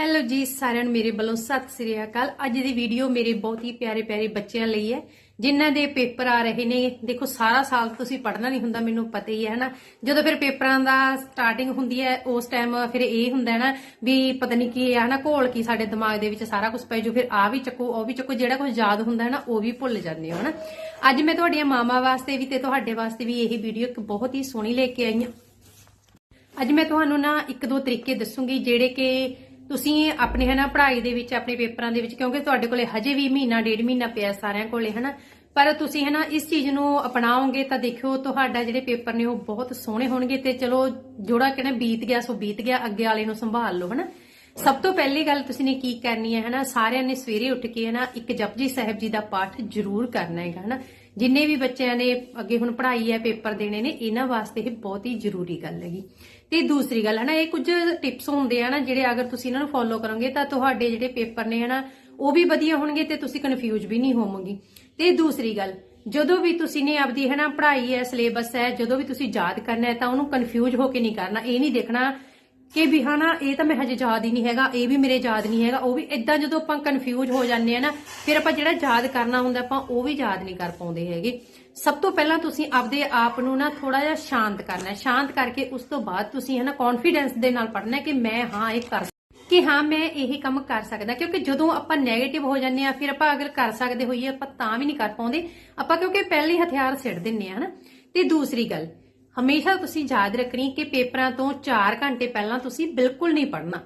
Hello ਜੀ, ਸਾਰਿਆਂ ਨੂੰ ਮੇਰੇ ਵੱਲੋਂ ਸਤਿ ਸ੍ਰੀ ਅਕਾਲ। ਅੱਜ ਦੀ ਵੀਡੀਓ ਮੇਰੇ ਬਹੁਤ ਹੀ ਪਿਆਰੇ ਪਿਆਰੇ ਬੱਚਿਆਂ ਲਈ ਹੈ, ਜਿਨ੍ਹਾਂ ਦੇ ਪੇਪਰ ਆ ਰਹੇ ਨੇ। ਦੇਖੋ, ਸਾਰਾ ਸਾਲ ਤੁਸੀਂ ਪੜ੍ਹਨਾ ਨਹੀਂ ਹੁੰਦਾ, ਮੈਨੂੰ ਪਤਾ ਹੀ ਹੈ, ਹਨਾ? ਜਦੋਂ ਫਿਰ ਪੇਪਰਾਂ ਦਾ ਸਟਾਰਟਿੰਗ ਹੁੰਦੀ ਹੈ, ਉਸ ਟਾਈਮ ਫਿਰ ਇਹ ਹੁੰਦਾ ਹੈ ਨਾ ਵੀ ਪਤਾ ਨਹੀਂ ਕੀ ਹੈ, ਹਨਾ? ਘੋਲ ਕੀ ਸਾਡੇ ਦਿਮਾਗ ਦੇ ਵਿੱਚ ਸਾਰਾ ਕੁਝ ਪੈ ਜੂ ਫਿਰ ਆ ਵੀ ਚੱਕੋ, ਉਹ ਵੀ ਚੱਕੋ, ਜਿਹੜਾ ਕੁਝ ਯਾਦ ਹੁੰਦਾ ਹੈ ਨਾ, ਉਹ ਵੀ ਭੁੱਲ ਜਾਂਦੇ ਹੋ, ਹਨਾ? ਅੱਜ ਮੈਂ ਤੁਹਾਡੀਆਂ ਮਾਮਾ ਵਾਸਤੇ ਵੀ ਤੇ ਤੁਹਾਡੇ ਵਾਸਤੇ ਵੀ ਇਹ ਵੀਡੀਓ ਇੱਕ ਬਹੁਤ ਹੀ ਸੋਹਣੀ ਲੈ ਕੇ ਆਈ ਹਾਂ। ਅੱਜ ਮੈਂ ਤੁਹਾਨੂੰ ਨਾ ਇੱਕ ਦੋ ਤਰੀਕੇ ਦੱਸੂਗੀ, ਜਿਹੜੇ ਕਿ ਤੁਸੀਂ ਆਪਣੇ, ਹਨਾ, ਪੜ੍ਹਾਈ ਦੇ ਵਿੱਚ, ਆਪਣੇ ਪੇਪਰਾਂ ਦੇ ਵਿੱਚ, ਕਿਉਂਕਿ ਤੁਹਾਡੇ ਕੋਲੇ ਹਜੇ ਵੀ ਮਹੀਨਾ, ਡੇਢ ਮਹੀਨਾ ਪਿਆ ਸਾਰਿਆਂ ਕੋਲੇ, ਹਨਾ। ਪਰ ਤੁਸੀਂ, ਹਨਾ, ਇਸ ਚੀਜ਼ ਨੂੰ ਅਪਣਾਓਗੇ ਤਾਂ ਦੇਖਿਓ, ਤੁਹਾਡਾ ਜਿਹੜੇ ਪੇਪਰ ਨੇ ਉਹ ਬਹੁਤ ਸੋਹਣੇ ਹੋਣਗੇ ਤੇ ਚਲੋ ਜਿਹੜਾ ਕਿਹੜਾ ਬੀਤ ਗਿਆ, ਸੋ ਬੀਤ ਗਿਆ, ਅੱਗੇ ਵਾਲੇ ਨੂੰ ਸੰਭਾਲ ਲਓ, ਹਨਾ। ਸਭ ਤੋਂ ਪਹਿਲੀ ਗੱਲ ਤੁਸੀਂ ਨੇ ਕੀ ਕਰਨੀ ਹੈ, ਹਨਾ, ਸਾਰਿਆਂ ਨੇ ਸਵੇਰੇ ਉੱਠ ਕੇ, ਹਨਾ, ਇੱਕ ਜਪਜੀ ਸਾਹਿਬ ਜੀ ਦਾ ਪਾਠ ਜ਼ਰੂਰ ਕਰਨਾ ਹੈਗਾ, ਹਨਾ। ਜਿੰਨੇ ਵੀ ਬੱਚਿਆਂ ਨੇ ਅੱਗੇ ਹੁਣ ਪੜ੍ਹਾਈ ਹੈ, ਪੇਪਰ ਦੇਣੇ ਨੇ, ਇਹਨਾਂ ਵਾਸਤੇ ਇਹ ਬਹੁਤ ਹੀ ਜ਼ਰੂਰੀ ਗੱਲ ਹੈਗੀ। ਤੇ ਦੂਸਰੀ ਗੱਲ ਹਨਾ ਇਹ ਕੁਝ ਟਿਪਸ ਹੁੰਦੇ ਆ ਨਾ ਜਿਹੜੇ ਅਗਰ ਤੁਸੀਂ ਇਹਨਾਂ ਨੂੰ ਫੋਲੋ ਕਰੋਗੇ ਤਾਂ ਤੁਹਾਡੇ ਜਿਹੜੇ ਪੇਪਰ ਨੇ ਹਨਾ, ਉਹ ਵੀ ਵਧੀਆ ਹੋਣਗੇ ਤੇ ਤੁਸੀਂ ਕਨਫਿਊਜ਼ ਵੀ ਨਹੀਂ ਹੋਵੋਗੇ। ਤੇ ਦੂਸਰੀ ਗੱਲ, ਜਦੋਂ ਵੀ ਤੁਸੀਂ ਨੇ ਆਪਦੀ ਹਨਾ ਪੜ੍ਹਾਈ ਹੈ ਸਿਲੇਬਸ ਹੈ, ਜਦੋਂ ਵੀ ਤੁਸੀਂ ਯਾਦ ਕਰਨਾ ਹੈ ਤਾਂ ਉਹਨੂੰ ਕਨਫਿਊਜ਼ ਹੋ ਕੇ ਨਹੀਂ ਕਰਨਾ, ਇਹ ਨਹੀਂ ਦੇਖਣਾ ਕਿ ਵੀ ਹਨਾ, ਇਹ ਤਾਂ ਮੈਂ ਹਜੇ ਯਾਦ ਹੀ ਨਹੀਂ ਹੈਗਾ, ਇਹ ਵੀ ਮੇਰੇ ਯਾਦ ਨਹੀਂ ਹੈਗਾ, ਉਹ ਵੀ ਇਦਾਂ ਜਦੋਂ ਆਪਾਂ ਕਨਫਿਊਜ਼ ਹੋ ਜਾਂਦੇ ਆ ਨਾ, ਫਿਰ ਆਪਾਂ ਜਿਹੜਾ ਯਾਦ ਕਰਨਾ ਹੁੰਦਾ ਆਪਾਂ ਉਹ ਵੀ ਯਾਦ ਨਹੀਂ ਕਰ ਪਾਉਂਦੇ ਹੈਗੇ। ਸਭ ਤੋਂ ਪਹਿਲਾਂ ਤੁਸੀਂ ਆਪਦੇ ਆਪ ਨੂੰ ਨਾ ਥੋੜਾ ਜਿਹਾ ਸ਼ਾਂਤ ਕਰਨਾ ਸ਼ਾਂਤ ਕਰਕੇ ਉਸ ਤੋਂ ਬਾਅਦ ਤੁਸੀਂ ਹਨਾ ਕੌਨਫੀਡੈਂਸ ਦੇ ਨਾਲ ਪੜਨਾ ਕਿ ਮੈਂ ਹਾਂ, ਇਹ ਕਰ ਕਿ ਹਾਂ, ਮੈਂ ਇਹ ਕੰਮ ਕਰ ਸਕਦਾ। ਕਿਉਂਕਿ ਜਦੋਂ ਆਪਾਂ 네ਗੇਟਿਵ ਹੋ ਜਾਂਦੇ ਆ ਫਿਰ ਆਪਾਂ ਅਗਰ ਕਰ ਸਕਦੇ ਹੋਈਏ, ਆਪਾਂ ਤਾਂ ਵੀ ਨਹੀਂ ਕਰ ਪਾਉਂਦੇ। ਆਪਾਂ ਕਿਉਂਕਿ ਪਹਿਲੇ ਹਥਿਆਰ ਸਿੱਟ ਦਿੰਨੇ ਆ ਹਨਾ ਤੇ ਦੂਸਰੀ ਗੱਲ, ਹਮੇਸ਼ਾ ਤੁਸੀਂ ਯਾਦ ਰੱਖਣੀ ਕਿ ਪੇਪਰਾਂ ਤੋਂ 4 ਘੰਟੇ ਪਹਿਲਾਂ ਤੁਸੀਂ ਬਿਲਕੁਲ ਨਹੀਂ ਪੜਨਾ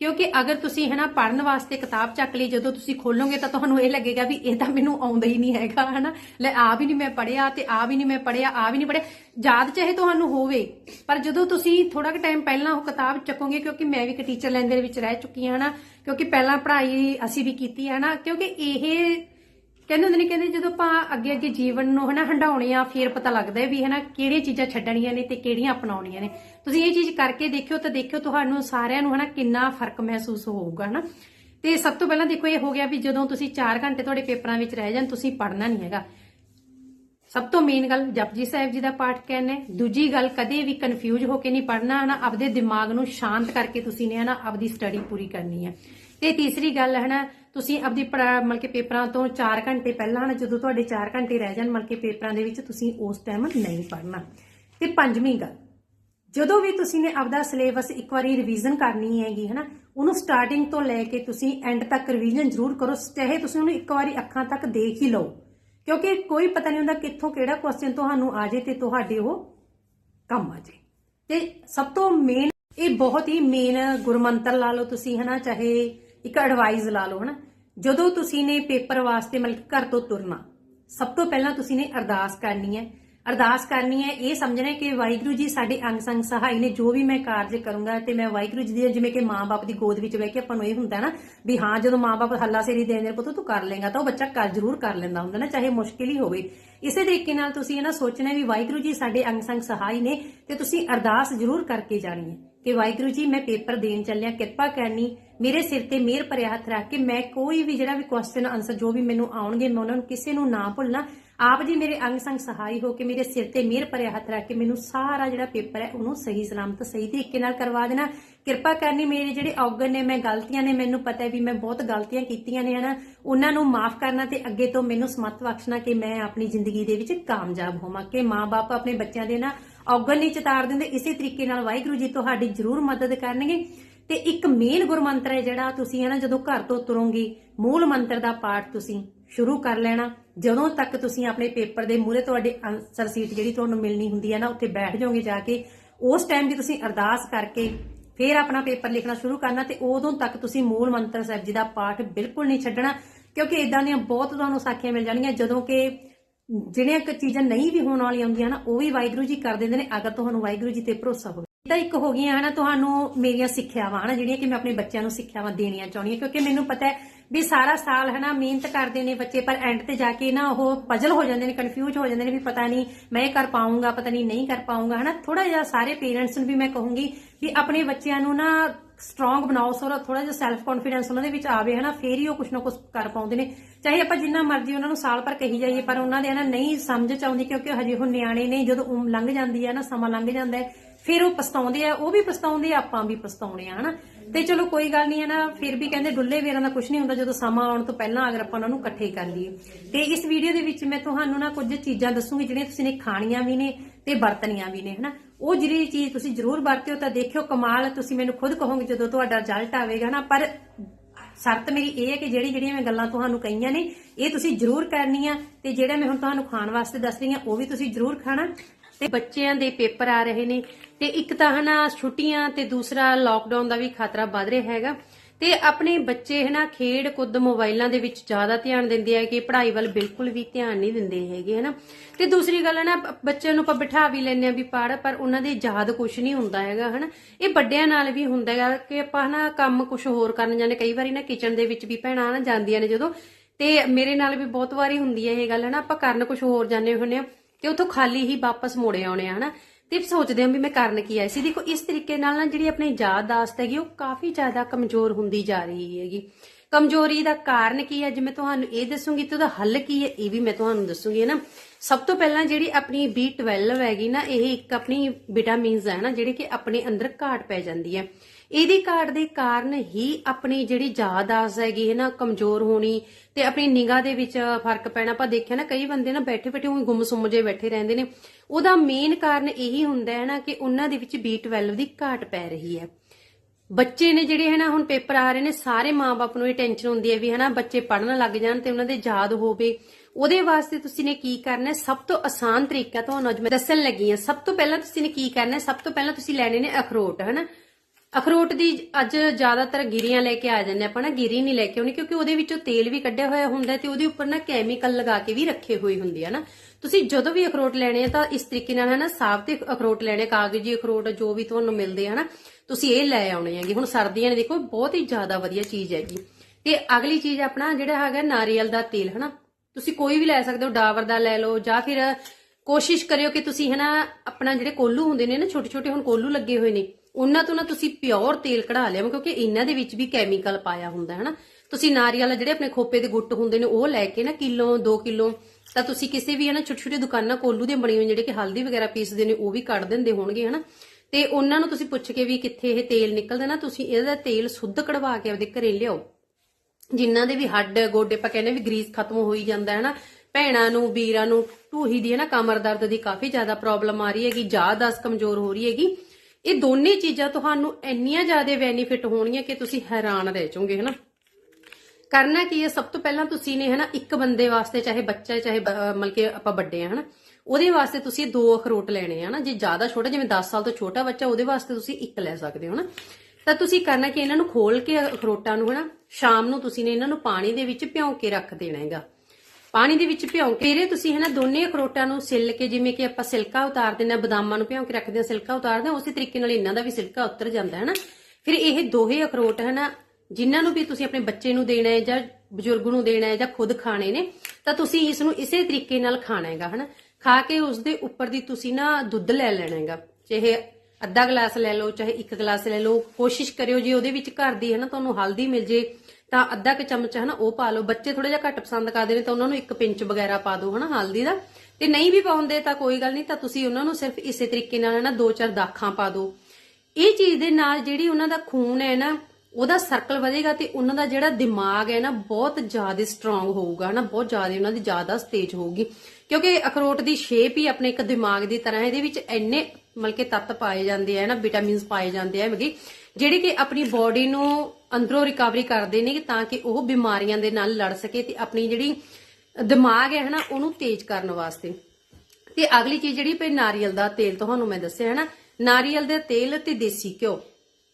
ਕਿਉਂਕਿ ਅਗਰ ਤੁਸੀਂ ਹਨਾ ਪੜਨ ਵਾਸਤੇ ਕਿਤਾਬ ਚੱਕ ਲਈ, ਜਦੋਂ ਤੁਸੀਂ ਖੋਲੋਗੇ ਤਾਂ ਤੁਹਾਨੂੰ ਇਹ ਲੱਗੇਗਾ ਵੀ ਇਹ ਤਾਂ ਮੈਨੂੰ ਆਉਂਦਾ ਹੀ ਨਹੀਂ ਹੈਗਾ, ਹਨਾ। ਲੈ, ਆ ਵੀ ਨਹੀਂ ਮੈਂ ਪੜਿਆ ਤੇ ਆ ਵੀ ਨਹੀਂ ਮੈਂ ਪੜਿਆ ਆ ਵੀ ਨਹੀਂ ਪੜਿਆ ਯਾਦ ਚਾਹੇ ਤੁਹਾਨੂੰ ਹੋਵੇ, ਪਰ ਜਦੋਂ ਤੁਸੀਂ ਥੋੜਾ ਕੁ ਟਾਈਮ ਪਹਿਲਾਂ ਉਹ ਕਿਤਾਬ ਚੱਕੋਗੇ, ਕਿਉਂਕਿ ਮੈਂ ਵੀ ਇੱਕ ਟੀਚਰ ਲਾਈਨ ਦੇ ਵਿੱਚ ਰਹਿ ਚੁੱਕੀ ਹਾਂ, ਹਨਾ। ਕਿਉਂਕਿ ਪਹਿਲਾਂ ਪੜ੍ਹਾਈ ਅਸੀਂ ਵੀ ਕੀਤੀ ਹੈ ਨਾ ਕਿਉਂਕਿ ਇਹ ਕਹਿੰਦੇ ਹੁੰਦੇ ਨੇ, ਕਹਿੰਦੇ ਜਦੋਂ ਆਪਾਂ ਅੱਗੇ ਅੱਗੇ ਜੀਵਨ ਨੂੰ ਹਨਾ ਹੰਡਾਉਣੇ ਆ, ਫਿਰ ਪਤਾ ਲੱਗਦਾ ਹੈ ਵੀ ਹਨਾ ਕਿਹੜੀਆਂ ਚੀਜ਼ਾਂ ਛੱਡਣੀਆਂ ਨੇ ਤੇ ਕਿਹੜੀਆਂ ਅਪਣਾਉਣੀਆਂ ਨੇ। ਤੁਸੀਂ ਇਹ ਚੀਜ਼ ਕਰਕੇ ਦੇਖਿਓ ਤਾਂ ਦੇਖਿਓ ਤੁਹਾਨੂੰ ਸਾਰਿਆਂ ਨੂੰ ਹਨਾ ਕਿੰਨਾ ਫ਼ਰਕ ਮਹਿਸੂਸ ਹੋਊਗਾ ਹਨਾ। ਤੇ ਸਭ ਤੋਂ ਪਹਿਲਾਂ ਦੇਖੋ ਇਹ ਹੋ ਗਿਆ ਵੀ ਜਦੋਂ ਤੁਸੀਂ 4 ਘੰਟੇ ਤੁਹਾਡੇ ਪੇਪਰਾਂ ਵਿੱਚ ਰਹਿ ਜਾਣ, ਤੁਸੀਂ ਪੜ੍ਹਨਾ ਨਹੀਂ ਹੈਗਾ। ਸਭ ਤੋਂ ਮੇਨ ਗੱਲ ਜਪਜੀ ਸਾਹਿਬ ਜੀ ਦਾ ਪਾਠ ਕਰਨਾ ਦੂਜੀ ਗੱਲ ਕਦੇ ਵੀ ਕਨਫਿਊਜ਼ ਹੋ ਕੇ ਨਹੀਂ ਪੜਨਾ ਨਾ ਆਪਦੇ ਦਿਮਾਗ ਨੂੰ ਸ਼ਾਂਤ ਕਰਕੇ ਤੁਸੀਂ ਨੇ ਨਾ ਆਪਦੀ ਸਟੱਡੀ ਪੂਰੀ ਕਰਨੀ ਹੈ। ਤੇ ਤੀਸਰੀ ਗੱਲ ਹੈ ਨਾ, ਤੁਸੀਂ ਆਪਦੀ ਪੜਾ ਮਤਲਬ ਕਿ ਪੇਪਰਾਂ ਤੋਂ 4 ਘੰਟੇ ਪਹਿਲਾਂ ਨਾ ਜਦੋਂ ਤੁਹਾਡੇ 4 ਘੰਟੇ ਰਹਿ ਜਾਣ, ਮਤਲਬ ਕਿ ਪੇਪਰਾਂ ਦੇ ਵਿੱਚ ਤੁਸੀਂ ਉਸ ਟਾਈਮ ਨਹੀਂ ਪੜ੍ਹਨਾ। ਤੇ ਪੰਜਵੀਂ ਗੱਲ, ਜਦੋਂ ਵੀ ਤੁਸੀਂ ਨੇ ਆਪਦਾ ਸਿਲੇਬਸ ਇੱਕ ਵਾਰੀ ਰਿਵੀਜ਼ਨ ਕਰਨੀ ਹੈਗੀ ਹਨਾ ਉਹਨੂੰ ਸਟਾਰਟਿੰਗ ਤੋਂ ਲੈ ਕੇ ਤੁਸੀਂ ਐਂਡ ਤੱਕ ਰਿਵੀਜ਼ਨ ਜ਼ਰੂਰ ਕਰੋ, ਚਾਹੇ ਤੁਸੀਂ ਉਹਨੂੰ ਇੱਕ ਵਾਰੀ ਅੱਖਾਂ ਤੱਕ ਦੇਖ ਹੀ ਲਓ। ਕਿਉਂਕਿ ਕੋਈ ਪਤਾ ਨਹੀਂ ਹੁੰਦਾ ਕਿੱਥੋਂ ਕਿਹੜਾ ਕੁਐਸਚਨ ਤੁਹਾਨੂੰ ਆ ਜੇ ਤੇ ਤੁਹਾਡੇ ਉਹ ਕੰਮ ਆ ਜੇ ਤੇ ਸਭ ਤੋਂ ਮੇਨ ਇਹ ਬਹੁਤ ਹੀ ਮੇਨ ਗੁਰਮੰਤਰ ਲਾ ਲਓ ਤੁਸੀਂ ਹਨਾ ਚਾਹੇ ਇੱਕ ਐਡਵਾਈਸ ਲਾ ਲਓ ਹਨਾ। ਜਦੋਂ ਤੁਸੀਂ ਨੇ ਪੇਪਰ ਵਾਸਤੇ ਮਤਲਬ ਘਰ ਤੋਂ ਤੁਰਨਾ, ਸਭ ਤੋਂ ਪਹਿਲਾਂ ਤੁਸੀਂ ਨੇ ਅਰਦਾਸ ਕਰਨੀ ਹੈ। ਅਰਦਾਸ ਕਰਨੀ ਹੈ, ਇਹ ਸਮਝਣਾ ਕਿ ਵਾਹਿਗੁਰੂ ਜੀ ਸਾਡੇ ਅੰਗ ਸੰਗ ਸਹਾਈ ਨੇ ਜੋ ਵੀ ਮੈਂ ਕਾਰਜ ਕਰੂੰਗਾ ਤੇ ਮੈਂ ਵਾਹਿਗੁਰੂ ਜੀ ਦੀ ਜਿਵੇਂ ਕਿ ਮਾਂ-ਬਾਪ ਦੀ ਗੋਦ ਵਿੱਚ ਬਹਿ ਕੇ ਆਪਾਂ ਨੂੰ ਇਹ ਹੁੰਦਾ ਨਾ ਵੀ ਹਾਂ, ਜਦੋਂ ਮਾਂ-ਬਾਪ ਹੱਲਾ ਸੇਰੀ ਦੇਣਦੇ ਪੁੱਤ ਤੂੰ ਕਰ ਲੇਗਾ ਤਾਂ ਉਹ ਬੱਚਾ ਕਰ ਜ਼ਰੂਰ ਕਰ ਲੈਂਦਾ ਹੁੰਦਾ ਨਾ, ਚਾਹੇ ਮੁਸ਼ਕਿਲ ਹੀ ਹੋਵੇ। ਇਸੇ ਤਰੀਕੇ ਨਾਲ ਤੁਸੀਂ ਇਹ ਨਾ ਸੋਚਣਾ ਵੀ ਵਾਹਿਗੁਰੂ ਜੀ ਸਾਡੇ ਅੰਗ ਸੰਗ ਸਹਾਈ ਨੇ ਤੇ ਤੁਸੀਂ ਅਰਦਾਸ ਜ਼ਰੂਰ ਕਰਕੇ ਜਾਣੀ ਹੈ ਕਿ ਵਾਹਿਗੁਰੂ ਜੀ ਮੈਂ ਪੇਪਰ ਦੇਣ ਚੱਲਿਆ, ਕਿਰਪਾ ਕਰਨੀ ਮੇਰੇ ਸਿਰ ਤੇ ਮਿਹਰ ਭਰਿਆ ਹੱਥ ਰੱਖ ਕੇ ਮੈਂ ਕੋਈ ਵੀ ਜਿਹੜਾ ਵੀ ਕੁਐਸਚਨ ਆਨਸਰ ਜੋ ਵੀ ਮੈਨੂੰ ਆਉਣਗੇ, ਮੈਂ ਉਹਨਾਂ ਨੂੰ ਕਿਸੇ ਨੂੰ ਨਾ ਭੁੱਲਣਾ। ਆਪ ਜੀ ਮੇਰੇ ਅੰਗ ਸੰਗ ਸਹਾਈ ਹੋ ਕੇ ਮੇਰੇ ਸਿਰ ਤੇ ਮਿਹਰ ਭਰਿਆ ਹੱਥ ਰੱਖ ਕੇ ਮੈਨੂੰ ਸਾਰਾ ਜਿਹੜਾ ਪੇਪਰ ਹੈ ਉਹਨੂੰ ਸਹੀ ਸਲਾਮਤ, ਸਹੀ ਤਰੀਕੇ ਨਾਲ ਕਰਵਾ ਦੇਣਾ। ਕਿਰਪਾ ਕਰਨੀ ਮੇਰੇ ਜਿਹੜੇ ਔਗਣ ਨੇ, ਮੈਂ ਗਲਤੀਆਂ ਨੇ, ਮੈਨੂੰ ਪਤਾ ਹੈ ਵੀ ਮੈਂ ਬਹੁਤ ਗਲਤੀਆਂ ਕੀਤੀਆਂ ਨੇ, ਹਨਾ। ਉਹਨਾਂ ਨੂੰ ਮਾਫ ਕਰਨਾ ਤੇ ਅੱਗੇ ਤੋਂ ਮੈਨੂੰ ਸਮਤ ਬਖਸ਼ਣਾ ਕਿ ਮੈਂ ਆਪਣੀ ਜ਼ਿੰਦਗੀ ਦੇ ਵਿੱਚ ਕਾਮਯਾਬ ਹੋਵਾਂ, ਕਿ ਮਾਪੇ ਆਪਣੇ ਬੱਚਿਆਂ ਦੇ ਨਾ ਔਗਣ ਨਹੀਂ ਚਤਾਰ ਦਿੰਦੇ। ਇਸੇ ਤਰੀਕੇ ਨਾਲ ਵਾਹਿਗੁਰੂ ਜੀ ਤੁਹਾਡੀ ਜ਼ਰੂਰ ਮਦਦ ਕਰਨਗੇ। ਤੇ ਇੱਕ ਮੇਨ ਗੁਰਮੰਤਰ ਹੈ ਜਿਹੜਾ ਤੁਸੀਂ ਹੈ ਨਾ ਜਦੋਂ ਘਰ ਤੋਂ ਤੁਰੋਗੇ, ਮੂਲ ਮੰਤਰ ਦਾ ਪਾਠ ਤੁਸੀਂ ਸ਼ੁਰੂ ਕਰ ਲੈਣਾ। ਜਦੋਂ ਤੱਕ ਤੁਸੀਂ ਆਪਣੇ ਪੇਪਰ ਦੇ ਮੂਹਰੇ ਤੁਹਾਡੇ ਆਨਸਰ ਸੀਟ ਜਿਹੜੀ ਤੁਹਾਨੂੰ ਮਿਲਣੀ ਹੁੰਦੀ ਹੈ ਨਾ, ਉੱਥੇ ਬੈਠ ਜਾਓਗੇ ਜਾ ਕੇ। ਉਸ ਟਾਈਮ ਦੀ ਤੁਸੀਂ ਅਰਦਾਸ ਕਰਕੇ ਫਿਰ ਆਪਣਾ ਪੇਪਰ ਲਿਖਣਾ ਸ਼ੁਰੂ ਕਰਨਾ ਤੇ ਉਦੋਂ ਤੱਕ ਤੁਸੀਂ ਮੂਲ ਮੰਤਰ ਸਾਹਿਬ ਜੀ ਦਾ ਪਾਠ ਬਿਲਕੁਲ ਨਹੀਂ ਛੱਡਣਾ। ਕਿਉਂਕਿ ਇਦਾਂ ਦੀਆਂ ਬਹੁਤ ਤੁਹਾਨੂੰ ਸਾਖੀਆਂ ਮਿਲ ਜਾਣਗੀਆਂ, ਜਦੋਂ ਕਿ ਜਿਹੜੀਆਂ ਚੀਜ਼ਾਂ ਨਹੀਂ ਵੀ ਹੋਣ ਵਾਲੀਆਂ ਹੁੰਦੀਆਂ ਨਾ, ਉਹ ਵੀ ਵਾਹਿਗੁਰੂ ਜੀ ਕਰ ਦਿੰਦੇ ਨੇ, ਅਗਰ ਤੁਹਾਨੂੰ ਵਾਹਿਗੁਰੂ ਜੀ ਤੇ ਭਰੋਸਾ ਹੋਵੇ। ਤਾਂ ਇੱਕ ਹੋ ਗਈਆਂ ਹਨਾ, ਤੁਹਾਨੂੰ ਮੇਰੀਆਂ ਸਿੱਖਿਆਵਾਂ ਹਨਾ, ਜਿਹੜੀਆਂ ਕਿ ਮੈਂ ਆਪਣੇ ਬੱਚਿਆਂ ਨੂੰ ਸਿੱਖਿਆਵਾਂ ਦੇਣੀਆਂ ਚਾਹੁੰਦੀ ਹਾਂ, ਕਿਉਂਕਿ ਮੈਨੂੰ ਪਤਾ ਹੈ ਵੀ ਸਾਰਾ ਸਾਲ ਹਨਾ ਮਿਹਨਤ ਕਰਦੇ ਨੇ ਬੱਚੇ, ਪਰ ਐਂਡ ਤੇ ਜਾ ਕੇ ਨਾ ਉਹ ਪਜ਼ਲ ਹੋ ਜਾਂਦੇ ਨੇ ਕਨਫਿਊਜ਼ ਹੋ ਜਾਂਦੇ ਨੇ ਵੀ ਪਤਾ ਨਹੀਂ ਮੈਂ ਇਹ ਕਰ ਪਾਉਂਗਾ ਪਤਾ ਨਹੀਂ ਨਹੀਂ ਕਰ ਪਾਉਂਗਾ ਹਨਾ। ਥੋੜਾ ਜਿਹਾ ਸਾਰੇ ਪੇਰੈਂਟਸ ਨੂੰ ਵੀ ਮੈਂ ਕਹੂੰਗੀ ਵੀ ਆਪਣੇ ਬੱਚਿਆਂ ਨੂੰ ਨਾ ਸਟਰੋਂਗ ਬਣਾਓ ਸੋ ਥੋੜਾ ਜਿਹਾ ਸੈਲਫ ਕੌਨਫੀਡੈਂਸ ਉਹਨਾਂ ਦੇ ਵਿੱਚ ਆਵੇ ਹਨਾ, ਫੇਰ ਹੀ ਉਹ ਕੁਝ ਨਾ ਕੁਝ ਕਰ ਪਾਉਂਦੇ ਨੇ। ਚਾਹੇ ਆਪਾਂ ਜਿੰਨਾ ਮਰਜ਼ੀ ਉਹਨਾਂ ਨੂੰ ਸਾਲ ਭਰ ਕਹੀ ਜਾਈਏ, ਪਰ ਉਹਨਾਂ ਦੇ ਨਾ ਨਹੀਂ ਸਮਝ ਚ ਆਉਂਦੀ, ਕਿਉਂਕਿ ਹਜੇ ਉਹ ਨਿਆਣੇ ਨੇ, ਜਦੋਂ ਉਮ ਲੰਘ ਜਾਂਦੀ ਹੈ ਨਾ, ਸਮਾਂ ਲੰਘ ਜਾਂਦਾ ਹੈ ਫਿਰ ਉਹ ਪਛਤਾਉਂਦੇ ਆ, ਉਹ ਵੀ ਪਛਤਾਉਂਦੇ ਆ, ਆਪਾਂ ਵੀ ਪਛਤਾਉਣੇ ਆ, ਹਨਾ? ਤੇ ਚਲੋ ਕੋਈ ਗੱਲ ਨਹੀਂ ਹੈ ਨਾ, ਫਿਰ ਵੀ ਕਹਿੰਦੇ ਡੁੱਲੇ ਵੀਰਾਂ ਦਾ ਕੁਝ ਨਹੀਂ ਹੁੰਦਾ, ਜਦੋਂ ਸਮਾਂ ਆਉਣ ਤੋਂ ਪਹਿਲਾਂ ਅਗਰ ਆਪਾਂ ਉਹਨਾਂ ਨੂੰ ਇਕੱਠੇ ਕਰ ਲਈਏ। ਤੇ ਇਸ ਵੀਡੀਓ ਦੇ ਵਿੱਚ ਮੈਂ ਤੁਹਾਨੂੰ ਨਾ ਕੁਝ ਚੀਜ਼ਾਂ ਦੱਸੂਗੀ, ਜਿਹੜੀਆਂ ਤੁਸੀਂ ਨੇ ਖਾਣੀਆਂ ਵੀ ਨੇ ਤੇ ਵਰਤਣੀਆਂ ਵੀ ਨੇ, ਹਨਾ? ਉਹ ਜਿਹੜੀ ਚੀਜ਼ ਤੁਸੀਂ ਜ਼ਰੂਰ ਵਰਤਿਓ ਤਾਂ ਦੇਖਿਓ, ਕਮਾਲ ਤੁਸੀਂ ਮੈਨੂੰ ਖੁਦ ਕਹੋਗੇ ਜਦੋਂ ਤੁਹਾਡਾ ਰਿਜ਼ਲਟ ਆਵੇਗਾ ਨਾ ਪਰ ਸ਼ਰਤ ਮੇਰੀ ਇਹ ਹੈ ਕਿ ਜਿਹੜੀ ਜਿਹੜੀਆਂ ਮੈਂ ਗੱਲਾਂ ਤੁਹਾਨੂੰ ਕਹੀਆਂ ਨੇ, ਇਹ ਤੁਸੀਂ ਜ਼ਰੂਰ ਕਰਨੀਆਂ ਤੇ ਜਿਹੜਾ ਮੈਂ ਹੁਣ ਤੁਹਾਨੂੰ ਖਾਣ ਵਾਸਤੇ ਦੱਸ ਰਹੀ ਹਾਂ, ਉਹ ਵੀ ਤੁਸੀਂ ਜ਼ਰੂਰ ਖਾਣਾ। ਤੇ ਬੱਚਿਆਂ ਦੇ ਪੇਪਰ ਆ ਰਹੇ ਨੇ ਤੇ ਇੱਕ ਤਾਂ ਹਨਾ ਛੁੱਟੀਆਂ ਤੇ ਦੂਸਰਾ ਲਾਕਡਾਊਨ ਦਾ ਵੀ ਖਤਰਾ ਵੱਧ ਰਿਹਾ ਹੈਗਾ। ਤੇ ਆਪਣੇ ਬੱਚੇ ਹਨਾ ਖੇਡ ਕੁੱਦ ਮੋਬਾਈਲਾਂ ਦੇ ਵਿੱਚ ਜ਼ਿਆਦਾ ਧਿਆਨ ਦਿੰਦੇ ਆ ਕਿ ਪੜ੍ਹਾਈ ਵੱਲ ਬਿਲਕੁਲ ਵੀ ਧਿਆਨ ਨਹੀਂ ਦਿੰਦੇ ਹੈਗੇ ਹਨਾ। ਤੇ ਦੂਸਰੀ ਗੱਲ ਹਨਾ ਬੱਚਿਆਂ ਨੂੰ ਆਪਾਂ ਬਿਠਾ ਵੀ ਲੈਂਦੇ ਆ ਵੀ ਪੜ ਪਰ ਉਹਨਾਂ ਦੇ ਯਾਦ ਕੁਝ ਨਹੀਂ ਹੁੰਦਾ ਹੈਗਾ ਹਨਾ। ਇਹ ਵੱਡਿਆਂ ਨਾਲ ਵੀ ਹੁੰਦਾ ਹੈਗਾ ਕਿ ਆਪਾਂ ਹਨਾ ਕੰਮ ਕੁਝ ਹੋਰ ਕਰਨ ਜਾਂਦੇ ਕਈ ਵਾਰੀ ਨਾ ਕਿਚਨ ਦੇ ਵਿੱਚ ਵੀ ਭੈਣਾਂ ਨਾ ਜਾਂਦੀਆਂ ਨੇ ਜਦੋਂ। ਤੇ ਮੇਰੇ ਨਾਲ ਵੀ ਬਹੁਤ ਵਾਰੀ ਹੁੰਦੀ ਹੈ ਇਹ ਗੱਲ ਹਨਾ, ਆਪਾਂ ਕਰਨ ਕੁਝ ਹੋਰ ਜਾਂਦੇ ਹੁੰਦੇ ਆ। ਤੇ ਉਥੋਂ ਖਾਲੀ ਹੀ ਵਾਪਸ ਮੁੜੇ ਆਉਣੇ ਆ, ਹਨਾ? ਤੇ ਸੋਚਦੇ ਹਾਂ ਵੀ ਮੈਂ ਕਰਨ ਕੀ ਆਈ ਸੀ। ਦੇਖੋ, ਇਸ ਤਰੀਕੇ ਨਾਲ ਨਾ ਜਿਹੜੀ ਆਪਣੀ ਯਾਦਦਾਸ਼ਤ ਹੈਗੀ, ਉਹ ਕਾਫੀ ਜ਼ਿਆਦਾ ਕਮਜ਼ੋਰ ਹੁੰਦੀ ਜਾ ਰਹੀ ਹੈਗੀ। ਕਮਜ਼ੋਰੀ ਦਾ ਕਾਰਨ ਕੀ ਹੈ? ਜੇ ਮੈਂ ਤੁਹਾਨੂੰ ਇਹ ਦੱਸੂਗੀ ਤੇ ਉਹਦਾ ਹੱਲ ਕੀ ਹੈ, ਇਹ ਵੀ ਮੈਂ ਤੁਹਾਨੂੰ ਦੱਸੂਗੀ ਹੈ ਨਾ ਸਭ ਤੋਂ ਪਹਿਲਾਂ ਜਿਹੜੀ ਆਪਣੀ B12 ਹੈਗੀ ਨਾ, ਇਹ ਇੱਕ ਆਪਣੀ ਵਿਟਾਮਿਨਸ ਹੈ ਨਾ ਜਿਹੜੇ ਕਿ ਆਪਣੇ ਅੰਦਰ ਘਾਟ ਪੈ ਜਾਂਦੀ ਹੈ। ਇਹਦੀ ਘਾਟ ਦੇ ਕਾਰਨ ਹੀ ਆਪਣੀ ਜਿਹੜੀ ਯਾਦਦਾਸ਼ਤ ਹੈਗੀ ਹੈ ਨਾ ਕਮਜ਼ੋਰ ਹੋਣੀ ਤੇ ਆਪਣੀ ਨਿਗਾਹ ਦੇ ਵਿੱਚ ਫ਼ਰਕ ਪੈਣਾ। ਆਪਾਂ ਦੇਖਿਆ ਨਾ, ਕਈ ਬੰਦੇ ਨਾ ਬੈਠੇ ਬੈਠੇ ਉਹ ਗੁੰਮਸੁੰਮ ਜੇ ਬੈਠੇ ਰਹਿੰਦੇ ਨੇ। ਉਹਦਾ ਮੇਨ ਕਾਰਨ ਇਹੀ ਹੁੰਦਾ ਹੈ ਨਾ ਕਿ ਉਹਨਾਂ ਦੇ ਵਿੱਚ B12 ਦੀ ਘਾਟ ਪੈ ਰਹੀ ਹੈ। ਬੱਚੇ ਨੇ ਜਿਹੜੇ ਹੈ ਨਾ, ਹੁਣ ਪੇਪਰ ਆ ਰਹੇ ਨੇ, ਸਾਰੇ ਮਾਪੇ ਨੂੰ ਇਹ ਟੈਨਸ਼ਨ ਹੁੰਦੀ ਹੈ ਵੀ ਹੈ ਨਾ, ਬੱਚੇ ਪੜਨ ਲੱਗ ਜਾਣ ਤੇ ਉਹਨਾਂ ਦੇ ਯਾਦ ਹੋਵੇ। ਉਹਦੇ ਵਾਸਤੇ ਤੁਸੀਂ ਨੇ ਕੀ ਕਰਨਾ ਹੈ? ਸਭ ਤੋਂ ਆਸਾਨ ਤਰੀਕਾ ਤੁਹਾਨੂੰ ਅੱਜ ਮੈਂ ਦੱਸਣ ਲੱਗੀ ਹਾਂ। ਸਭ ਤੋਂ ਪਹਿਲਾਂ ਤੁਸੀਂ ਨੇ ਕੀ ਕਰਨਾ ਹੈ? ਸਭ ਤੋਂ ਪਹਿਲਾਂ ਤੁਸੀਂ ਲੈਣੇ ਨੇ ਅਖਰੋਟ, ਹੈ ਨਾ? ਅਖਰੋਟ ਦੀ ਅੱਜ ਜ਼ਿਆਦਾਤਰ ਗਿਰੀਆਂ ਲੈ ਕੇ ਆ ਜਾਂਦੇ ਆਪਾਂ ਨਾ ਗਿਰੀ ਨਹੀਂ ਲੈ ਕੇ ਆਉਣੀ, ਕਿਉਂਕਿ ਉਹਦੇ ਵਿੱਚੋਂ ਤੇਲ ਵੀ ਕੱਢਿਆ ਹੋਇਆ ਹੁੰਦਾ ਹੈ ਤੇ ਉਹਦੇ ਉੱਪਰ ਨਾ ਕੈਮੀਕਲ ਲਗਾ ਕੇ ਵੀ ਰੱਖੇ ਹੋਏ ਹੁੰਦੇ ਆ ਨਾ। ਤੁਸੀਂ ਜਦੋਂ ਵੀ ਅਖਰੋਟ ਲੈਣੇ ਆ ਤਾਂ ਇਸ ਤਰੀਕੇ ਨਾਲ ਹੈ ਨਾ ਸਾਫ਼ ਤੇ ਅਖਰੋਟ ਲੈਣੇ, ਕਾਗਜ਼ੀ ਅਖਰੋਟ ਜੋ ਵੀ ਤੁਹਾਨੂੰ ਮਿਲਦੇ ਆ ਨਾ ਤੁਸੀਂ ਇਹ ਲੈ ਆਉਣੇ ਹੈਗੇ। ਹੁਣ ਸਰਦੀਆਂ ਨੇ ਦੇਖੋ, ਬਹੁਤ ਹੀ ਜ਼ਿਆਦਾ ਵਧੀਆ ਚੀਜ਼ ਹੈਗੀ। ਤੇ ਅਗਲੀ ਚੀਜ਼ ਆਪਣਾ ਜਿਹੜਾ ਹੈਗਾ ਨਾਰੀਅਲ ਦਾ ਤੇਲ ਹਨਾ, ਤੁਸੀਂ ਕੋਈ ਵੀ ਲੈ ਸਕਦੇ ਹੋ ਡਾਵਰ ਦਾ ਲੈ ਲਓ, ਜਾਂ ਫਿਰ ਕੋਸ਼ਿਸ਼ ਕਰਿਓ ਕਿ ਤੁਸੀਂ ਹਨਾ, ਆਪਣਾ ਜਿਹੜੇ ਕੋਲੂ ਹੁੰਦੇ ਨੇ ਨਾ ਛੋਟੇ ਛੋਟੇ ਹੁਣ ਕੋਲੂ ਲੱਗੇ ਹੋਏ ਨੇ ਉਹਨਾਂ ਤੋਂ ਨਾ ਤੁਸੀਂ ਪਿਓਰ ਤੇਲ ਕਢਾ ਲਿਆ ਕਿਉਂਕਿ ਇਹਨਾਂ ਦੇ ਵਿੱਚ ਵੀ ਕੈਮੀਕਲ ਪਾਇਆ ਹੁੰਦਾ ਹੈ ਹਨਾ? ਤੁਸੀਂ ਨਾਰੀਅਲ ਜਿਹੜੇ ਆਪਣੇ ਖੋਪੇ ਦੇ ਗੁੱਟ ਹੁੰਦੇ ਨੇ, ਉਹ ਲੈ ਕੇ ਨਾ ਕਿਲੋ 2 ਕਿਲੋ, ਤਾਂ ਤੁਸੀਂ ਕਿਸੇ ਵੀ, ਹਨਾ ਛੋਟੀ ਛੋਟੀ ਦੁਕਾਨਾਂ ਕੋਲੂ ਦੀਆਂ ਬਣੀਆਂ ਹੋਈਆਂ ਜਿਹੜੇ ਕਿ ਹਲਦੀ ਵਗੈਰਾ ਪੀਸਦੇ ਨੇ, ਉਹ ਵੀ ਕੱਢ ਦਿੰਦੇ ਹੋਣਗੇ, ਹਨਾ? ਤੇ ਉਹਨਾਂ ਨੂੰ ਤੁਸੀਂ ਪੁੱਛ ਕੇ ਵੀ ਕਿੱਥੇ ਇਹ ਤੇਲ ਨਿਕਲਦਾ ਨਾ, ਤੁਸੀਂ ਇਹਦਾ ਤੇਲ ਸੁੱਧ ਕਢਵਾ ਕੇ ਆਪਦੇ ਘਰੇ ਲਿਆਓ। ਜਿਨ੍ਹਾਂ ਦੇ ਵੀ ਹੱਡ, ਗੋਡੇ, ਆਪਾਂ ਕਹਿੰਦੇ ਵੀ ਗਰੀਸ ਖਤਮ ਹੋਈ ਜਾਂਦਾ ਹੈ ਨਾ ਭੈਣਾਂ ਨੂੰ, ਵੀਰਾਂ ਨੂੰ, ਢੂਹੀ ਦੀ ਹੈ ਨਾ ਕਮਰ ਦਰਦ ਦੀ ਕਾਫੀ ਜ਼ਿਆਦਾ ਪ੍ਰੋਬਲਮ ਆ ਰਹੀ ਹੈਗੀ ਜਾਦਸ ਕਮਜ਼ੋਰ ਹੋ ਰਹੀ ਹੈਗੀ। ਇਹ ਦੋਨੇ ਚੀਜ਼ਾਂ ਤੁਹਾਨੂੰ ਇੰਨੀਆਂ ਜ਼ਿਆਦਾ ਬੈਨੀਫਿਟ ਹੋਣਗੀਆਂ ਕਿ ਤੁਸੀਂ ਹੈਰਾਨ ਰਹਿ ਜਾਓਗੇ, ਹਨਾ? ਕਰਨਾ ਕੀ ਹੈ? ਸਭ ਤੋਂ ਪਹਿਲਾਂ ਤੁਸੀਂ ਨੇ, ਹਨਾ, ਇੱਕ ਬੰਦੇ ਵਾਸਤੇ, ਚਾਹੇ ਬੱਚਾ ਚਾਹੇ ਮਤਲਬ ਕਿ ਆਪਾਂ ਵੱਡੇ ਆ ਹਨਾ, ਉਹਦੇ ਵਾਸਤੇ ਤੁਸੀਂ ਦੋ ਅਖਰੋਟ ਲੈਣੇ ਆ ਨਾ ਜੇ ਜ਼ਿਆਦਾ ਛੋਟਾ, ਜਿਵੇਂ 10 ਸਾਲ ਤੋਂ ਛੋਟਾ ਬੱਚਾ, ਉਹਦੇ ਵਾਸਤੇ ਤੁਸੀਂ ਇੱਕ ਲੈ ਸਕਦੇ ਹੋ ਨਾ ਤਾਂ ਤੁਸੀਂ ਕਰਨਾ ਕਿ ਇਹਨਾਂ ਨੂੰ ਖੋਲ ਕੇ ਅਖਰੋਟਾਂ ਨੂੰ, ਹਨਾ, ਸ਼ਾਮ ਨੂੰ ਤੁਸੀਂ ਨੇ ਇਹਨਾਂ ਨੂੰ ਪਾਣੀ ਦੇ ਵਿੱਚ ਭਿਉਂ ਕੇ ਰੱਖ ਦੇਣਾ ਹੈਗਾ। ਪਾਣੀ ਦੇ ਵਿੱਚ ਭਿਉਂ ਕੇ ਫਿਰ ਇਹ ਤੁਸੀਂ ਹਨਾ ਦੋਨੇ ਅਖਰੋਟਾਂ ਨੂੰ ਸਿੱਲ ਕੇ, ਜਿਵੇਂ ਕਿ ਆਪਾਂ ਸਿਲਕਾ ਉਤਾਰ ਦਿੰਦੇ ਬਦਾਮਾਂ ਨੂੰ ਭਿਉਂ ਕੇ ਰੱਖਦੇ ਹਾਂ, ਸਿਲਕਾ ਉਤਾਰਦੇ ਹਾਂ, ਉਸੇ ਤਰੀਕੇ ਨਾਲ ਇਹਨਾਂ ਦਾ ਵੀ ਸਿਲਕਾ ਉਤਰ ਜਾਂਦਾ ਹੈ ਨਾ ਫਿਰ ਇਹ ਦੋਹੇ ਅਖਰੋਟ, ਹਨਾ, ਜਿਨ੍ਹਾਂ ਨੂੰ ਵੀ ਤੁਸੀਂ ਆਪਣੇ ਬੱਚੇ ਨੂੰ ਦੇਣਾ ਹੈ ਜਾਂ ਬਜ਼ੁਰਗ ਨੂੰ ਦੇਣਾ ਹੈ ਜਾਂ ਖੁਦ ਖਾਣੇ ਨੇ, ਤਾਂ ਤੁਸੀਂ ਇਸ ਨੂੰ ਇਸੇ ਤਰੀਕੇ ਨਾਲ ਖਾਣਾ ਹੈਗਾ, ਹਨਾ। ਖਾ ਕੇ ਉਸ ਦੇ ਉੱਪਰ ਦੀ ਤੁਸੀਂ ਨਾ ਦੁੱਧ ਲੈ ਲੈਣਾ ਹੈਗਾ, ਚਾਹੇ ਅੱਧਾ ਗਲਾਸ ਲੈ ਲਓ, ਚਾਹੇ ਇੱਕ ਗਲਾਸ ਲੈ ਲਓ। ਕੋਸ਼ਿਸ਼ ਕਰਿਓ ਜੇ ਉਹਦੇ ਵਿੱਚ ਘਰ ਦੀ ਹੈ ਨਾ ਤੁਹਾਨੂੰ ਹਲਦੀ ਮਿਲ ਜੇ ਤਾਂ ਅੱਧਾ ਕੁ ਚਮਚ ਹਨਾ ਉਹ ਪਾ ਲਓ। ਬੱਚੇ ਥੋੜਾ ਜਿਹਾ ਘੱਟ ਪਸੰਦ ਕਰਦੇ ਨੇ ਤਾਂ ਉਹਨਾਂ ਨੂੰ ਇੱਕ ਪਿੰਚ ਵਗੈਰਾ ਪਾ ਦਿਓ ਹਨਾ ਹਲਦੀ ਦਾ। ਤੇ ਨਹੀਂ ਵੀ ਪਾਉਂਦੇ ਤਾਂ ਕੋਈ ਗੱਲ ਨਹੀਂ, ਤਾਂ ਤੁਸੀਂ ਉਹਨਾਂ ਨੂੰ ਸਿਰਫ ਇਸੇ ਤਰੀਕੇ ਨਾਲ ਹੈ ਦੋ ਚਾਰ ਦਾਖਾਂ ਪਾ ਦਿਓ। ਇਹ ਚੀਜ਼ ਦੇ ਨਾਲ ਜਿਹੜੀ ਉਹਨਾਂ ਦਾ ਖੂਨ ਹੈ ਨਾ, ਉਹਦਾ ਸਰਕਲ ਵਧੇਗਾ ਤੇ ਉਹਨਾਂ ਦਾ ਜਿਹੜਾ ਦਿਮਾਗ ਹੈ ਨਾ ਬਹੁਤ ਜ਼ਿਆਦਾ ਸਟਰੋਂਗ ਹੋਊਗਾ ਨਾ ਬਹੁਤ ਜ਼ਿਆਦਾ ਉਹਨਾਂ ਦੀ ਜ਼ਿਆਦਾ ਤੇਜ਼ ਹੋਊਗੀ। ਕਿਉਂਕਿ ਅਖਰੋਟ ਦੀ ਸ਼ੇਪ ਹੀ ਆਪਣੇ ਇੱਕ ਦਿਮਾਗ ਦੀ ਤਰ੍ਹਾਂ ਇਹਦੇ ਵਿੱਚ ਇੰਨੇ ਮਤਲਬ ਤੱਤ ਪਾਏ ਜਾਂਦੇ ਆ ਨਾ ਵਿਟਾਮਿਨਸ ਪਾਏ ਜਾਂਦੇ ਆ ਹੈਗੇ ਜਿਹੜੇ ਕਿ ਆਪਣੀ ਬਾਡੀ ਨੂੰ ਅੰਦਰੋਂ ਰਿਕਵਰੀ ਕਰਦੇ ਨੇ ਤਾਂ ਕਿ ਉਹ ਬਿਮਾਰੀਆਂ ਦੇ ਨਾਲ ਲੜ ਸਕੇ ਤੇ ਆਪਣੀ ਜਿਹੜੀ ਦਿਮਾਗ ਹੈ ਹਨਾ, ਉਹਨੂੰ ਤੇਜ਼ ਕਰਨ ਵਾਸਤੇ। ਤੇ ਅਗਲੀ ਚੀਜ਼ ਜਿਹੜੀ ਪਈ ਨਾਰੀਅਲ ਦਾ ਤੇਲ, ਤੁਹਾਨੂੰ ਮੈਂ ਦੱਸਿਆ ਹੈ ਨਾ ਨਾਰੀਅਲ ਦਾ ਤੇਲ ਤੇ ਦੇਸੀ ਘਿਓ।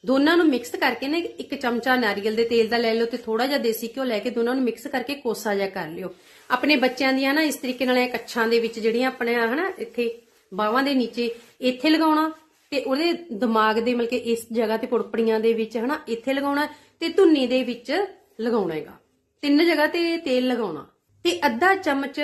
ਦੋਨਾਂ ਨੂੰ ਮਿਕਸ ਕਰਕੇ ਨਾ ਇੱਕ ਚਮਚਾ ਨਾਰੀਅਲ ਦੇ ਤੇਲ ਦਾ ਲੈ ਲਓ ਤੇ ਥੋੜਾ ਜਿਹਾ ਦੇਸੀ ਘਿਓ ਲੈ ਕੇ ਦੋਨਾਂ ਨੂੰ ਮਿਕਸ ਕਰਕੇ ਕੋਸਾ ਜਿਹਾ ਕਰ ਲਿਓ। ਆਪਣੇ ਬੱਚਿਆਂ ਦੀਆਂ ਨਾ ਇਸ ਤਰੀਕੇ ਨਾਲ ਇਹ ਕੱਛਾਂ ਦੇ ਵਿੱਚ ਜਿਹੜੀਆਂ ਆਪਣੇ ਹਨਾ, ਇੱਥੇ ਬਾਹਾਂ ਦੇ ਨੀਚੇ ਇੱਥੇ ਲਗਾਉਣਾ ਤੇ ਉਹਦੇ ਦਿਮਾਗ ਦੇ ਮਤਲਬ ਕਿ ਇਸ ਜਗ੍ਹਾ ਤੇ ਪੁੜਪੜੀਆਂ ਦੇ ਵਿੱਚ ਹਨਾ, ਇੱਥੇ ਲਗਾਉਣਾ ਤੇ ਧੁੰਨੀ ਦੇ ਵਿੱਚ ਲਗਾਉਣਾ ਹੈਗਾ। ਤਿੰਨ ਜਗ੍ਹਾ ਤੇ ਤੇਲ ਲਗਾਉਣਾ। ਤੇ ਅੱਧਾ ਚਮਚ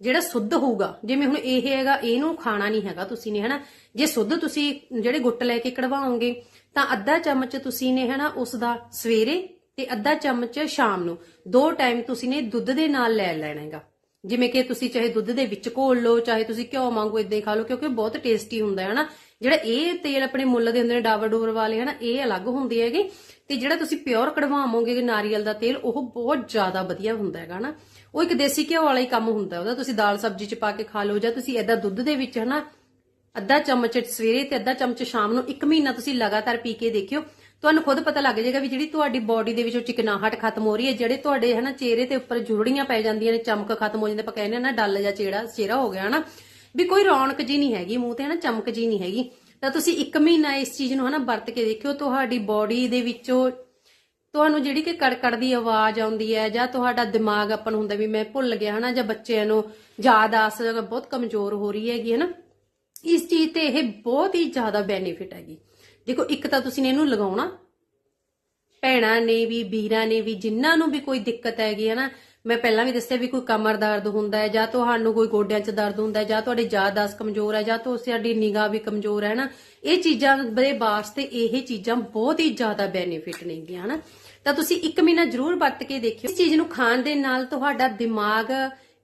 ਜਿਹੜਾ ਸੁੱਧ ਹੋਊਗਾ, ਜਿਵੇਂ ਹੁਣ ਇਹ ਹੈਗਾ, ਇਹਨੂੰ ਖਾਣਾ ਨਹੀਂ ਹੈਗਾ ਤੁਸੀਂ ਨੇ, ਹਨਾ। ਜੇ ਸੁੱਧ ਤੁਸੀਂ ਜਿਹੜੇ ਗੁੱਟ ਲੈ ਕੇ ਕਢਵਾਓਗੇ, ਤਾਂ ਅੱਧਾ ਚਮਚ ਤੁਸੀਂ ਨੇ, ਹਨਾ ਉਸ ਦਾ ਸਵੇਰੇ ਤੇ ਅੱਧਾ ਚਮਚ ਸ਼ਾਮ ਨੂੰ। ਦੋ ਟਾਈਮ ਤੁਸੀਂ ਨੇ ਦੁੱਧ ਦੇ ਨਾਲ ਲੈ ਲੈਣਾ ਹੈਗਾ। ਜਿਵੇਂ ਕਿ ਤੁਸੀਂ ਚਾਹੇ ਦੁੱਧ ਦੇ ਵਿੱਚ ਘੋਲ ਲਓ, ਚਾਹੇ ਤੁਸੀਂ ਘਿਓ ਵਾਂਗੂ ਇਦਾਂ ਹੀ ਖਾ ਲਓ, ਕਿਉਂਕਿ ਉਹ ਬਹੁਤ ਟੇਸਟੀ ਹੁੰਦਾ ਹੈ ਨਾ ਜਿਹੜਾ ਇਹ ਤੇਲ ਆਪਣੇ ਮੁੱਲ ਦੇ ਹੁੰਦੇ ਨੇ ਡਾਬਰ ਡੋਰ ਵਾਲੇ ਹਨਾ ਇਹ ਅਲੱਗ ਹੁੰਦੇ ਹੈਗੇ। ਤੇ ਜਿਹੜਾ ਤੁਸੀਂ ਪਿਓਰ ਕਢਵਾਵੋਗੇ ਨਾਰੀਅਲ ਦਾ ਤੇਲ, ਉਹ ਬਹੁਤ ਜ਼ਿਆਦਾ ਵਧੀਆ ਹੁੰਦਾ ਹੈਗਾ ਨਾ। ਉਹ ਇੱਕ ਦੇਸੀ ਘਿਓ ਵਾਲਾ ਹੀ ਕੰਮ ਹੁੰਦਾ ਉਹਦਾ। ਤੁਸੀਂ ਦਾਲ ਸਬਜ਼ੀ ਚ ਪਾ ਕੇ ਖਾ ਲਓ, ਜਾਂ ਤੁਸੀਂ ਏਦਾਂ ਦੁੱਧ ਦੇ ਵਿੱਚ ਹਨਾ, ਅੱਧਾ ਚਮਚ ਸਵੇਰੇ ਤੇ ਅੱਧਾ ਚਮਚ ਸ਼ਾਮ ਨੂੰ ਇੱਕ ਮਹੀਨਾ ਤੁਸੀਂ ਲਗਾਤਾਰ ਪੀ ਕੇ ਦੇਖਿਓ, ਤੁਹਾਨੂੰ ਖੁਦ ਪਤਾ ਲੱਗ ਜਾਏਗਾ ਵੀ ਜਿਹੜੀ ਤੁਹਾਡੀ ਬਾਡੀ ਦੇ ਵਿੱਚੋਂ ਚਿਕਨਾਹਟ ਖਤਮ ਹੋ ਰਹੀ ਹੈ, ਜਿਹੜੇ ਤੁਹਾਡੇ ਹਨਾ ਚਿਹਰੇ ਤੇ ਉੱਪਰ ਜੁਰੜੀਆਂ ਪੈ ਜਾਂਦੀਆਂ ਨੇ, ਚਮਕ ਖਤਮ ਹੋ ਜਾਂਦੀ, ਆਪਾਂ ਕਹਿੰਦੇ ਨਾ ਡੱਲ ਜਾਂ ਚਿਹਰਾ ਚਿਹਰਾ ਹੋ ਗਿਆ ਹਨਾ। ਵੀ ਕੋਈ ਰੌਣਕ ਜੀ ਨਹੀਂ ਹੈਗੀ, ਮੂੰਹ ਤੇ ਹਨਾ ਚਮਕ ਜੀ ਨਹੀਂ ਹੈਗੀ। ਤਾਂ ਤੁਸੀਂ ਇੱਕ ਮਹੀਨਾ ਇਸ ਚੀਜ਼ ਨੂੰ ਹਨਾ ਵਰਤ ਕੇ ਦੇਖਿਓ, ਤੁਹਾਡੀ ਬਾਡੀ ਦੇ ਵਿੱਚੋਂ ਤੁਹਾਨੂੰ ਜਿਹੜੀ ਕਿ ਕੜਕੜ ਦੀ ਆਵਾਜ਼ ਆਉਂਦੀ ਹੈ ਜਾਂ ਤੁਹਾਡਾ ਦਿਮਾਗ ਆਪਾਂ ਨੂੰ ਹੁੰਦਾ ਵੀ ਮੈਂ ਭੁੱਲ ਗਿਆ ਹਨਾ, ਜਾਂ ਬੱਚਿਆਂ ਨੂੰ ਯਾਦ ਆਸ ਬਹੁਤ ਕਮਜ਼ੋਰ ਹੋ ਰਹੀ ਹੈਗੀ ਹਨਾ। ਇਸ ਚੀਜ਼ ਤੇ ਇਹ ਬਹੁਤ ਹੀ ਜ਼ਿਆਦਾ ਬੈਨੀਫਿਟ ਹੈਗੀ। ਦੇਖੋ, ਇੱਕ ਤਾਂ ਤੁਸੀਂ ਨੇ ਇਹਨੂੰ ਲਗਾਉਣਾ। ਭੈਣਾਂ ਨੇ ਵੀ, ਵੀਰਾਂ ਨੇ ਵੀ, ਜਿਨ੍ਹਾਂ ਨੂੰ ਵੀ ਕੋਈ ਦਿੱਕਤ ਹੈਗੀ ਹੈ ਨਾ ਮੈਂ ਪਹਿਲਾਂ ਵੀ ਦੱਸਿਆ ਵੀ ਕੋਈ ਕਮਰ ਦਰਦ ਹੁੰਦਾ ਹੈ, ਜਾਂ ਤੁਹਾਨੂੰ ਕੋਈ ਗੋਡਿਆਂ 'ਚ ਦਰਦ ਹੁੰਦਾ ਹੈ, ਜਾਂ ਤੁਹਾਡੀ ਯਾਦਦਾਸ਼ਤ ਕਮਜ਼ੋਰ ਹੈ, ਜਾਂ ਤੁਹਾਡੀ ਨਿਗਾਹ ਵੀ ਕਮਜ਼ੋਰ ਹੈ ਨਾ ਇਹ ਚੀਜ਼ਾਂ ਦੇ ਵਾਸਤੇ ਇਹ ਚੀਜ਼ਾਂ ਬਹੁਤ ਹੀ ਜ਼ਿਆਦਾ ਬੈਨੀਫਿਟ ਨੇਗੀਆਂ ਹਨਾ? ਤਾਂ ਤੁਸੀਂ ਇੱਕ ਮਹੀਨਾ ਜ਼ਰੂਰ ਵਰਤ ਕੇ ਦੇਖਿਓ। ਇਸ ਚੀਜ਼ ਨੂੰ ਖਾਣ ਦੇ ਨਾਲ ਤੁਹਾਡਾ ਦਿਮਾਗ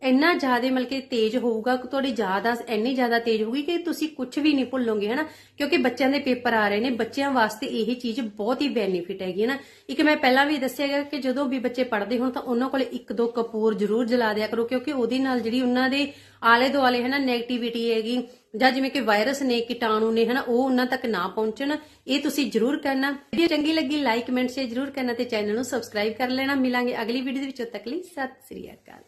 ਇੰਨਾ ਜ਼ਿਆਦਾ ਮਤਲਬ ਕਿ ਤੇਜ਼ ਹੋਊਗਾ ਕਿ ਤੁਹਾਡੀ ਯਾਦਾਸ਼ਤ ਇੰਨੀ ਜ਼ਿਆਦਾ ਤੇਜ਼ ਹੋਊਗੀ ਕਿ ਤੁਸੀਂ ਕੁਝ ਵੀ ਨਹੀਂ ਭੁੱਲੋਗੇ, ਹਨਾ? ਕਿਉਂਕਿ ਬੱਚਿਆਂ ਦੇ ਪੇਪਰ ਆ ਰਹੇ ਨੇ, ਬੱਚਿਆਂ ਵਾਸਤੇ ਇਹ ਚੀਜ਼ ਬਹੁਤ ਹੀ ਬੈਨੀਫਿਟ ਹੈਗੀ ਹੈ ਨਾ ਇੱਕ ਮੈਂ ਪਹਿਲਾਂ ਵੀ ਦੱਸਿਆ ਗਿਆ ਕਿ ਜਦੋਂ ਵੀ ਬੱਚੇ ਪੜ੍ਹਦੇ ਹੋਣ ਤਾਂ ਉਹਨਾਂ ਕੋਲੇ ਇੱਕ ਦੋ ਕਪੂਰ ਜ਼ਰੂਰ ਜਲਾ ਦਿਆ ਕਰੋ, ਕਿਉਂਕਿ ਉਹਦੇ ਨਾਲ ਜਿਹੜੀ ਉਹਨਾਂ ਦੇ ਆਲੇ ਦੁਆਲੇ ਹਨਾ ਨਾ 네ਗੇਟਿਵਿਟੀ ਹੈਗੀ ਜਾਂ ਜਿਵੇਂ ਕਿ ਵਾਇਰਸ ਨੇ, ਕੀਟਾਣੂ ਨੇ, ਹਨਾ, ਉਹ ਉਹਨਾਂ ਤੱਕ ਨਾ ਪਹੁੰਚਣ, ਇਹ ਤੁਸੀਂ ਜ਼ਰੂਰ ਕਰਨਾ। ਵੀਡੀਓ ਚੰਗੀ ਲੱਗੀ ਲਾਈਕ ਕਮੈਂਟ ਸ਼ੇਅਰ ਜ਼ਰੂਰ ਕਰਨਾ ਤੇ ਚੈਨਲ ਨੂੰ ਸਬਸਕ੍ਰਾਈਬ ਕਰ ਲੈਣਾ। ਮਿਲਾਂਗੇ ਅਗਲੀ ਵੀਡੀਓ ਦੇ ਵਿੱਚ ਉਦੋਂ ਤੱਕ ਲਈ ਸਤਿ ਸ੍ਰੀ ਅਕਾਲ।